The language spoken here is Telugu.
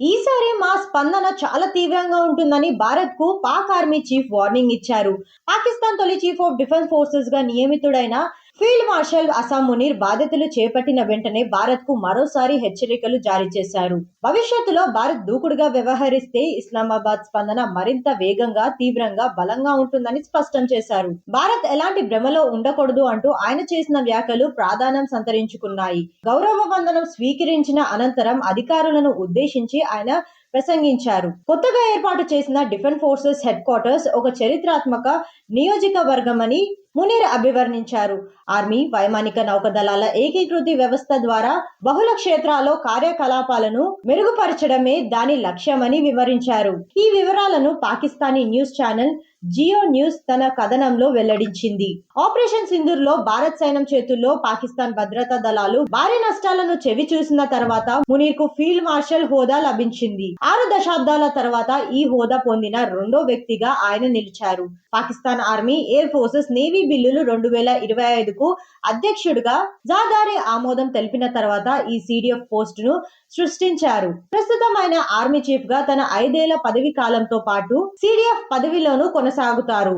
ఈసారి మా స్పందన చాలా తీవ్రంగా ఉంటుందని భారత్కు పాక్ ఆర్మీ చీఫ్ వార్నింగ్ ఇచ్చారు. పాకిస్తాన్ తొలి చీఫ్ ఆఫ్ డిఫెన్స్ ఫోర్సెస్గా నియమితుడైన ఫీల్డ్ మార్షల్ అసాం మునీర్ బాధ్యతలు చేపట్టిన వెంటనే భారత్కు మరోసారి హెచ్చరికలు జారీ చేశారు. భవిష్యత్తులో భారత్ దూకుడుగా వ్యవహరిస్తే ఇస్లామాబాద్ స్పందన మరింత వేగంగా తీవ్రంగా బలంగా ఉంటుందని స్పష్టం చేశారు. భారత్ ఎలాంటి భ్రమలో ఉండకూడదు అంటూ ఆయన చేసిన వ్యాఖ్యలు ప్రాధాన్యం సంతరించుకున్నాయి. గౌరవ వందనం స్వీకరించిన అనంతరం అధికారులను ఉద్దేశించి ఆయన ప్రసంగించారు. కొత్తగా ఏర్పాటు చేసిన డిఫెన్స్ ఫోర్సెస్ హెడ్ క్వార్టర్స్ ఒక చరిత్రాత్మక నియోజకవర్గమని మునీర్ అభివర్ణించారు. ఆర్మీ వైమానిక నౌకదళాల ఏకీకృతి వ్యవస్థ ద్వారా బహుళ క్షేత్రాల్లో కార్యకలాపాలను మెరుగుపరచడమే దాని లక్ష్యమని వివరించారు. ఈ వివరాలను Pakistani news channel Geo news తన కథనంలో వెల్లడించింది. ఆపరేషన్ సింధూర్లో భారత్ సైన్యం చేతుల్లో పాకిస్తాన్ భద్రతా దళాలు భారీ నష్టాలను చెవి చూసిన తర్వాత మునీర్కు ఫీల్డ్ మార్షల్ హోదా లభించింది. ఆరు దశాబ్దాల తర్వాత ఈ హోదా పొందిన రెండో వ్యక్తిగా ఆయన నిలిచారు. Pakistan army air forces navy బిల్లులు రెండు వేల ఇరవై ఐదుకు అధ్యక్షుడిగా జాదారి ఆమోదం తెలిపిన తర్వాత ఈ సిడిఎఫ్ పోస్ట్ను సృష్టించారు. ప్రస్తుతం ఆయన ఆర్మీ చీఫ్గా తన ఐదేళ్ళ పదవి కాలంతో పాటు సిడిఎఫ్ పదవిలోనూ కొనసాగుతారు.